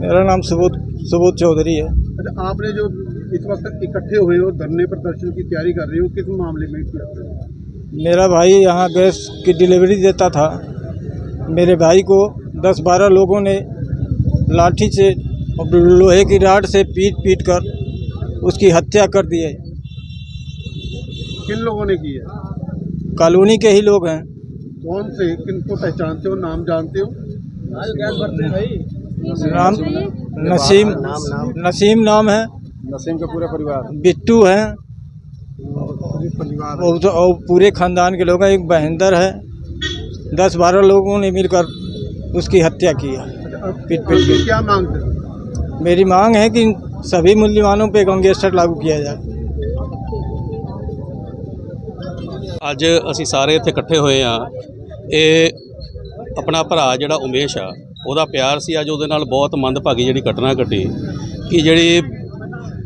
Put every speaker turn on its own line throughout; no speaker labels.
मेरा नाम सुबोध सुबोध चौधरी है।
अच्छा आपने जो इस वक्त इकट्ठे हुए हो धरने प्रदर्शन की तैयारी कर रहे हो किस मामले में किया?
मेरा भाई यहाँ गैस की डिलीवरी देता था। मेरे भाई को दस बारह लोगों ने लाठी से और लोहे की राड से पीट पीट कर उसकी हत्या कर दी है।
किन लोगों ने की है?
कॉलोनी के ही लोग हैं।
कौन से किनको पहचानते हो नाम जानते हो?
नाम नसीम नसीम नाम है
नसीम का पूरा परिवार
बिट्टू है
परिवार
और तो- और पूरे खानदान के लोग हैं एक बहिंदर है दस बारह लोगों ने मिलकर उसकी हत्या की है पीट पीट के
क्या मांगते हो
मेरी मांग है कि सभी मूल्यवानों पे गैंगस्टर लागू किया जाए
ਅੱਜ ਅਸੀਂ ਸਾਰੇ ਇੱਥੇ ਇਕੱਠੇ ਹੋਏ ਆ ਇਹ ਆਪਣਾ ਭਰਾ ਜਿਹੜਾ ਉਮੇਸ਼ ਆ ਉਹਦਾ ਪਿਆਰ ਸੀ, ਅੱਜ ਉਹਦੇ ਨਾਲ ਬਹੁਤ ਮੰਦਭਾਗੀ ਜਿਹੜੀ ਘਟਨਾ ਘਟੀ, ਕਿ ਜਿਹੜੀ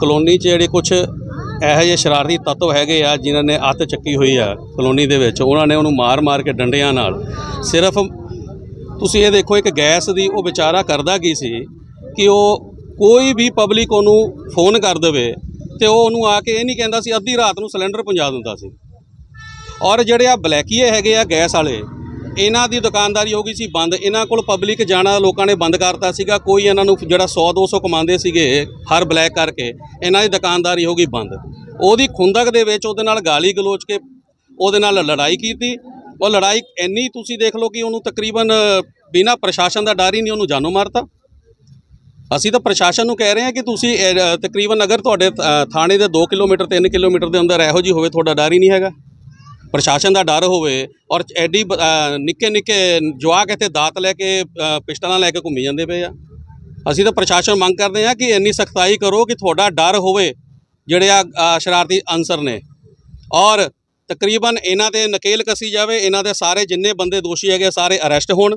ਕਲੋਨੀ 'ਚ ਜਿਹੜੇ ਕੁਝ ਇਹੋ ਜਿਹੇ ਸ਼ਰਾਰਤੀ ਤੱਤਵ ਹੈਗੇ ਆ, ਜਿਨ੍ਹਾਂ ਨੇ ਅੱਤ ਚੱਕੀ ਹੋਈ ਆ ਕਲੋਨੀ ਦੇ ਵਿੱਚ, ਉਹਨਾਂ ਨੇ ਉਹਨੂੰ ਮਾਰ-ਮਾਰ ਕੇ ਡੰਡਿਆਂ ਨਾਲ। ਸਿਰਫ ਤੁਸੀਂ ਇਹ ਦੇਖੋ, ਇੱਕ ਗੈਸ ਦੀ ਉਹ ਵਿਚਾਰਾ ਕਰਦਾ ਕੀ ਸੀ, ਕਿ ਉਹ ਕੋਈ ਵੀ ਪਬਲਿਕ ਉਹਨੂੰ ਫੋਨ ਕਰ ਦੇਵੇ ਤੇ ਉਹ ਉਹਨੂੰ ਆ ਕੇ ਇਹ ਨਹੀਂ ਕਹਿੰਦਾ ਸੀ, ਅੱਧੀ ਰਾਤ ਨੂੰ ਸਿਲੰਡਰ ਪਹੁੰਚਾ ਦਿੰਦਾ ਸੀ। ਔਰ ਜਿਹੜੇ ਆ ਬਲੈਕੀਏ ਹੈਗੇ ਆ ਗੈਸ ਵਾਲੇ ਇਹਨਾਂ ਦੀ ਦੁਕਾਨਦਾਰੀ ਹੋ ਗਈ ਸੀ ਬੰਦ। ਇਹਨਾਂ ਕੋਲ ਪਬਲਿਕ ਜਾਣਾ ਲੋਕਾਂ ਨੇ ਬੰਦ ਕਰਤਾ ਸੀਗਾ। ਕੋਈ ਇਹਨਾਂ ਨੂੰ ਜਿਹੜਾ 100 200 ਕਮਾਉਂਦੇ ਸੀਗੇ ਹਰ ਬਲੈਕ ਕਰਕੇ, ਇਹਨਾਂ ਦੀ ਦੁਕਾਨਦਾਰੀ ਹੋ ਗਈ ਬੰਦ। ਉਹਦੀ ਖੁੰਦਕ ਦੇ ਵਿੱਚ ਉਹਦੇ ਨਾਲ ਗਾਲੀ ਗਲੋਚ ਕੇ ਉਹਦੇ ਨਾਲ ਲੜਾਈ ਕੀਤੀ। ਉਹ ਲੜਾਈ ਇੰਨੀ ਤੁਸੀਂ ਦੇਖ ਲਓ ਕਿ ਉਹਨੂੰ ਤਕਰੀਬਨ ਬਿਨਾਂ ਪ੍ਰਸ਼ਾਸਨ ਦਾ ਡਰ ਹੀ ਨਹੀਂ ਉਹਨੂੰ ਜਾਨੋਂ ਮਾਰਤਾ। ਅਸੀਂ ਤਾਂ ਪ੍ਰਸ਼ਾਸਨ ਨੂੰ ਕਹਿ ਰਹੇ ਹਾਂ ਕਿ ਤੁਸੀਂ ਤਕਰੀਬਨ ਅਗਰ ਤੁਹਾਡੇ ਥਾਣੇ ਦੇ 2 ਕਿਲੋਮੀਟਰ 3 ਕਿਲੋਮੀਟਰ ਦੇ ਅੰਦਰ ਇਹੋ ਜੀ ਹੋਵੇ, ਤੁਹਾਡਾ ਡਰ ਹੀ ਨਹੀਂ ਹੈਗਾ। ਪ੍ਰਸ਼ਾਸਨ ਦਾ ਡਰ ਹੋਵੇ ਔਰ ਐਡੀ ਬ- ਨਿੱਕੇ ਨਿੱਕੇ ਜਵਾਕ ਇੱਥੇ ਦਾਤ ਲੈ ਕੇ ਪਿਸਟਲਾਂ ਲੈ ਕੇ ਘੁੰਮੀ ਜਾਂਦੇ ਪਏ ਆ। ਅਸੀਂ ਤਾਂ ਪ੍ਰਸ਼ਾਸਨ ਮੰਗ ਕਰਦੇ ਹਾਂ ਕਿ ਇੰਨੀ ਸਖਤਾਈ ਕਰੋ ਕਿ ਤੁਹਾਡਾ ਡਰ ਹੋਵੇ, ਜਿਹੜੇ ਆ ਸ਼ਰਾਰਤੀ ਅਨਸਰ ਨੇ। ਔਰ ਤਕਰੀਬਨ ਇਹਨਾਂ ਤੇ ਨਕੇਲ ਕਸੀ ਜਾਵੇ, ਇਹਨਾਂ ਦੇ ਸਾਰੇ ਜਿੰਨੇ ਬੰਦੇ ਦੋਸ਼ੀ ਹੈਗੇ ਸਾਰੇ ਅਰੈਸਟ ਹੋਣ।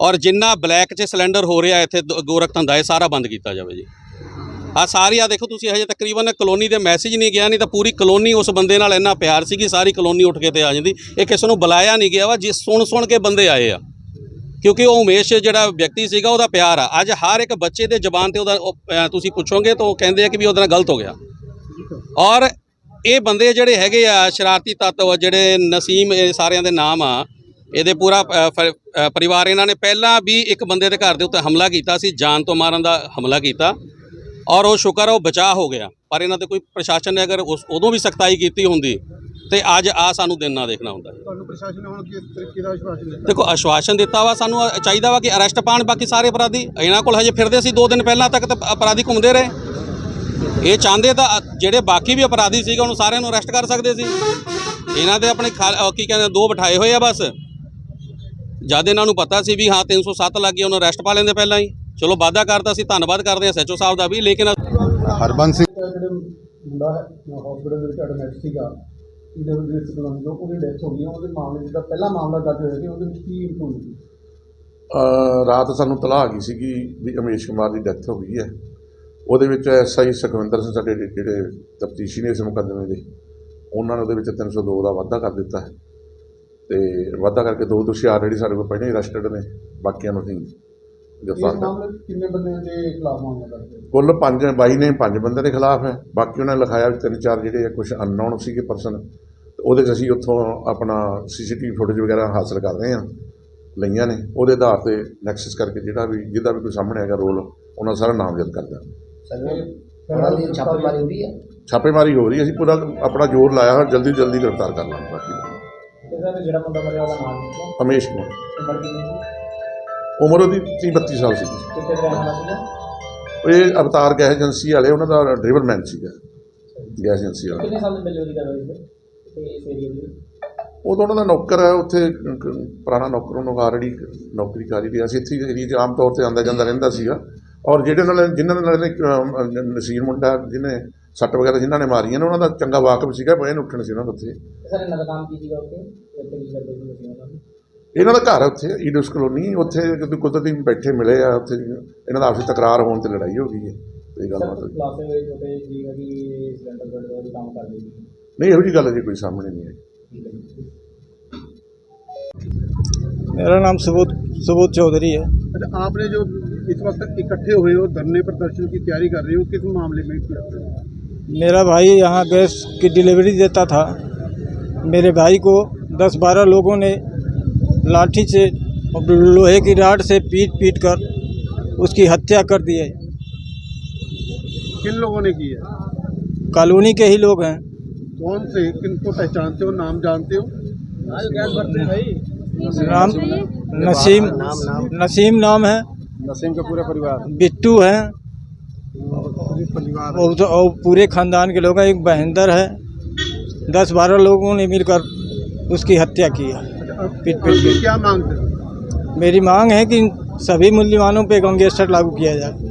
ਔਰ ਜਿੰਨਾ ਬਲੈਕ 'ਚ ਸਿਲੰਡਰ ਹੋ ਰਿਹਾ ਇੱਥੇ, ਦ- ਗੋਰਖ ਧੰਦਾ, ਇਹ ਸਾਰਾ ਬੰਦ ਕੀਤਾ ਜਾਵੇ ਜੀ। ਆ ਸਾਰੀ ਆ ਦੇਖੋ ਤੁਸੀਂ ਹਜੇ ਤਕਰੀਬਨ ਕਲੋਨੀ ਦੇ ਮੈਸੇਜ ਨਹੀਂ ਗਿਆ ਨਹੀਂ ਤਾਂ ਪੂਰੀ ਕਲੋਨੀ ਉਸ ਬੰਦੇ ਨਾਲ ਇੰਨਾ ਪਿਆਰ ਸੀ ਕਿ ਸਾਰੀ ਕਲੋਨੀ ਉੱਠ ਕੇ ਤੇ ਆ ਜਾਂਦੀ। ਇਹ ਕਿਸੇ ਨੂੰ ਬੁਲਾਇਆ ਨਹੀਂ ਗਿਆ ਵਾ ਜਿਸ ਸੁਣ ਸੁਣ ਕੇ ਬੰਦੇ ਆਏ ਆ। ਕਿਉਂਕਿ ਉਹ ਉਮੇਸ਼ ਜਿਹੜਾ ਵਿਅਕਤੀ ਸੀਗਾ ਉਹਦਾ ਪਿਆਰ ਆ। ਅੱਜ ਹਰ ਇੱਕ ਬੱਚੇ ਦੇ ਜ਼ਬਾਨ ਤੇ ਉਹਦਾ ਉਹ, ਤੁਸੀਂ ਪੁੱਛੋਗੇ ਤਾਂ ਉਹ ਕਹਿੰਦੇ ਆ ਕਿ ਵੀ ਉਹਦੇ ਨਾਲ ਗਲਤ ਹੋ ਗਿਆ। ਔਰ ਇਹ ਬੰਦੇ ਜਿਹੜੇ ਹੈਗੇ ਆ ਸ਼ਰਾਰਤੀ ਤੱਤਵ ਜਿਹੜੇ ਨਸੀਮ ਇਹ ਸਾਰਿਆਂ ਦੇ ਨਾਮ ਆ ਇਹਦੇ ਪੂਰਾ ਪਰਿਵਾਰ ਇਹਨਾਂ ਨੇ ਪਹਿਲਾਂ ਵੀ ਇੱਕ ਬੰਦੇ ਦੇ ਘਰ ਦੇ ਉੱਤੇ ਹਮਲਾ ਕੀਤਾ ਸੀ ਜਾਨ ਤੋਂ ਮਾਰਨ ਦਾ ਹਮਲਾ ਕੀਤਾ। ਔਰ ਉਹ ਸ਼ੁਕਰ ਉਹ ਬਚਾਅ ਹੋ ਗਿਆ। ਪਰ ਇਹਨਾਂ ਤੇ ਕੋਈ ਪ੍ਰਸ਼ਾਸਨ ਨੇ ਅਗਰ ਉਸ ਉਦੋਂ ਵੀ ਸਖਤਾਈ ਕੀਤੀ ਹੁੰਦੀ ਤੇ ਅੱਜ ਆ ਸਾਨੂੰ ਦਿਨ ਨਾ ਦੇਖਣਾ ਹੁੰਦਾ।
ਤੁਹਾਨੂੰ ਪ੍ਰਸ਼ਾਸਨ ਨੇ ਹੁਣ ਕਿਸ ਤਰੀਕੇ ਦਾ ਵਿਸ਼ਵਾਸ ਦਿੱਤਾ?
ਦੇਖੋ ਆਸ਼ਵਾਸਨ ਦਿੱਤਾ ਵਾ ਸਾਨੂੰ ਚਾਹੀਦਾ ਵਾ ਕਿ ਅਰੈਸਟ ਪਾਣ ਬਾਕੀ ਸਾਰੇ ਅਪਰਾਧੀ। ਇਹਨਾਂ ਕੋਲ ਹਜੇ ਫਿਰਦੇ ਸੀ 2 ਦਿਨ ਪਹਿਲਾਂ ਤੱਕ ਤਾਂ ਅਪਰਾਧੀ ਘੁੰਮਦੇ ਰਹੇ। ਇਹ ਚਾਹੁੰਦੇ ਤਾਂ ਜਿਹੜੇ ਬਾਕੀ ਵੀ ਅਪਰਾਧੀ ਸੀਗੇ ਉਹਨੂੰ ਸਾਰਿਆਂ ਨੂੰ ਅਰੈਸਟ ਕਰ ਸਕਦੇ ਸੀ। ਇਹਨਾਂ ਦੇ ਆਪਣੇ ਕੀ ਕਹਿੰਦੇ ਦੋ ਬਿਠਾਏ ਹੋਏ ਆ ਬਸ। ਜਦ ਇਹਨਾਂ ਨੂੰ ਪਤਾ ਸੀ ਵੀ ਹਾਂ 307 ਲੱਗ ਗਿਆ ਉਹਨੂੰ ਅਰੈਸਟ ਪਾ ਲੈਂਦੇ ਪਹਿਲਾਂ ਹੀ। ਚਲੋ ਵਾਅਦਾ ਕਰਤਾ ਸੀ ਧੰਨਵਾਦ ਕਰਦੇ ਹਾਂ ਸੈਚੋ ਸਾਹਿਬ ਦਾ ਵੀ ਲੇਕਿਨ
ਹਰਬੰਸ ਸਿੰਘ
ਜਿਹੜੇ ਮੁੰਡਾ ਹੈ ਹਸਪੀਟਲ ਦੇ ਵਿੱਚ ਐਡਮਿਟ ਸੀਗਾ ਇਹਦੇ ਵਿੱਚ ਕਲੋਨੀ ਤੋਂ ਉਹਦੀ ਡੈਥ ਹੋ ਗਈ ਹੈ। ਉਹਦੇ ਮਾਮਲੇ ਜਿਹੜਾ ਪਹਿਲਾ ਮਾਮਲਾ ਦਰਜ ਹੋਇਆ ਸੀ ਉਹਦੇ ਵਿੱਚ ਕੀ ਇੰਪਰੂਵਮੈਂਟ ਸੀ
ਅਹ ਰਾਤ ਸਾਨੂੰ ਤਲਾਹ ਆ ਗਈ ਸੀਗੀ ਵੀ ਅਮੇਸ਼ ਕੁਮਾਰ ਦੀ ਡੈਥ ਹੋ ਗਈ ਹੈ। ਉਹਦੇ ਵਿੱਚ ਐਸਆਈ ਸੁਖਵਿੰਦਰ ਸਿੰਘ ਸਾਡੇ ਜਿਹੜੇ ਤਫਤੀਸ਼ੀ ਨੇ ਇਸ ਮੁਕੱਦਮੇ ਦੇ ਉਹਨਾਂ ਨੇ ਉਹਦੇ ਵਿੱਚ 302 ਦਾ ਵਾਅਦਾ ਕਰ ਦਿੱਤਾ ਹੈ। ਤੇ ਵਾਅਦਾ ਕਰਕੇ ਦੋ ਦੋਸ਼ੀ ਆਲਰੇਡੀ ਸਾਡੇ ਕੋਲ ਪਹਿਲਾਂ ਹੀ ਅਰੈਸਟਡ ਨੇ ਬਾਕੀਆਂ ਨੂੰ ਅਸੀਂ ਗ੍ਰਿਫਤਾਰ ਕਰ
ਕਿੰਨੇ ਬੰਦਿਆਂ ਦੇ ਖਿਲਾਫ ਮਾਮਲਾ ਦਰਜ
ਕੁੱਲ ਪੰਜ ਬਾਈ ਨੇ ਪੰਜ ਬੰਦੇ ਦੇ ਖਿਲਾਫ ਹੈ। ਬਾਕੀ ਉਹਨਾਂ ਨੇ ਲਿਖਾਇਆ ਵੀ ਤਿੰਨ ਚਾਰ ਜਿਹੜੇ ਆ ਕੁਝ ਅਨਨੋਨ ਸੀਗੇ ਪਰਸਨ ਉਹਦੇ 'ਚ ਅਸੀਂ ਉੱਥੋਂ ਆਪਣਾ ਸੀਸੀਟੀਵੀ ਫੁਟੇਜ ਵਗੈਰਾ ਹਾਸਲ ਕਰ ਰਹੇ ਹਾਂ ਲਈਆਂ ਨੇ। ਉਹਦੇ ਆਧਾਰ ਤੇ ਨੈਕਸਸ ਕਰਕੇ ਜਿਹੜਾ ਵੀ ਜਿਹਦਾ ਵੀ ਕੋਈ ਸਾਹਮਣੇ ਹੈਗਾ ਰੋਲ ਉਹਨਾਂ ਸਾਰਾ ਨਾਮਜ਼ਦ ਕਰ ਦਿਆਂਗੇ।
ਉਹਨਾਂ ਦੀ ਛਾਪੇਮਾਰੀ ਹੈ
ਛਾਪੇਮਾਰੀ ਹੋ ਰਹੀ ਹੈ। ਅਸੀਂ ਪੂਰਾ ਆਪਣਾ ਜ਼ੋਰ ਲਾਇਆ ਹੋਇਆ ਜਲਦੀ ਜਲਦੀ ਗ੍ਰਿਫਤਾਰ ਕਰ ਲਾਂਗੇ ਬਾਕੀ।
ਜਿਹੜਾ ਮੁੰਡਾ ਮਰਿਆ ਉਹਦਾ ਨਾਮ ਕੀ
ਅਮੇਸ਼ ਕੁਮਾਰ।
ਉਮਰ
ਉਹਦੀ 30 32 ਸਾਲ ਸੀ। ਇਹ ਅਵਤਾਰ ਗੈਸ ਏਜੰਸੀ ਵਾਲੇ ਉਹਨਾਂ ਦਾ ਡਰਾਈਵਰਮੈਨ ਸੀਗਾ। ਗੈਸ ਏਜੰਸੀ ਵਾਲਾ।
ਕਿੰਨੇ ਸਾਲ
ਉਦੋਂ ਉਹਨਾਂ ਦਾ ਨੌਕਰ ਹੈ ਉੱਥੇ ਪੁਰਾਣਾ ਨੌਕਰ ਉਹਨੂੰ ਆਲਰੇਡੀ ਨੌਕਰੀ ਕਰ ਹੀ ਰਿਹਾ ਸੀ। ਇੱਥੇ ਏਰੀਆ 'ਚ ਆਮ ਤੌਰ ਤੇ ਆਉਂਦਾ ਜਾਂਦਾ ਰਹਿੰਦਾ ਸੀਗਾ। ਔਰ ਜਿਹੜੇ ਨਾਲ ਜਿਨ੍ਹਾਂ ਦੇ ਨਾਲ ਇਹਨੇ, ਨਸੀਰ ਮੁੰਡਾ ਜਿਹਨੇ ਸੱਟ ਵਗੈਰਾ ਜਿਨ੍ਹਾਂ ਨੇ ਮਾਰੀਆਂ ਨੇ ਉਹਨਾਂ ਦਾ ਚੰਗਾ ਵਾਕਫ ਸੀਗਾ ਬੈਨ ਉੱਠਣ ਸੀ ਉਹਨਾਂ ਦਾ ਉੱਥੇ।
ਸਰ ਇਹਨਾਂ ਦਾ ਕੰਮ ਕੀ ਸੀਗਾ ਉੱਥੇ? ਇੱਥੇ ਕੀ ਕਰਦੇ ਸੀ ਤੁਸੀਂ ਉਹਨਾਂ ਨੂੰ
ਇਹਨਾਂ ਦਾ ਘਰ ਹੈ ਉੱਥੇ ਈਡਸ ਕਲੋਨੀ ਉੱਥੇ ਜਦੋਂ ਕੁਦਰਤੀ ਬੈਠੇ ਮਿਲੇ ਆ ਉੱਥੇ ਇਹਨਾਂ ਦਾ ਆਪਸੀ ਤਕਰਾਰ ਹੋਣ ਤੇ ਲੜਾਈ ਹੋ ਗਈ ਹੈ ਤੇ ਇਹ ਗੱਲਬਾਤ ਹੋਈ
ਕਲਾਸੇ ਵਿੱਚ ਛੋਟੇ ਜੀ ਕਿ ਸਿਲੰਡਰ ਬੈਡ ਦਾ ਕੰਮ ਕਰਦੇ ਸੀ
ਨਹੀਂ ਇਹੋ ਜਿਹੀ ਗੱਲ ਜੀ ਕੋਈ ਸਾਹਮਣੇ ਨਹੀਂ ਆਈ
ਠੀਕ ਹੈ ਜੀ
मेरा नाम सुबोध सुबोध चौधरी है
अच्छा आपने जो इस वक्त इकट्ठे हुए हो धरने प्रदर्शन की तैयारी कर रहे हो किस मामले में करते हो
मेरा भाई यहाँ गैस की डिलीवरी देता था मेरे भाई को दस बारह लोगों ने लाठी से लोहे की राड से पीट पीट कर उसकी हत्या कर दी है।
किन लोगों ने की है?
कॉलोनी के ही लोग हैं।
कौन से? किनको पहचानते हो? नाम जानते हो?
नाम नसीम नसीम नाम है।
नसीम का पूरा परिवार।
बिट्टू है। और तो- और पूरे खानदान के लोग हैं। एक बहिंदर है। दस बारह लोगों ने मिलकर उसकी हत्या की है।
क्या मांगते हो
मेरी मांग है कि सभी मूल्यवानों पे गंगेस्टर लागू किया जाए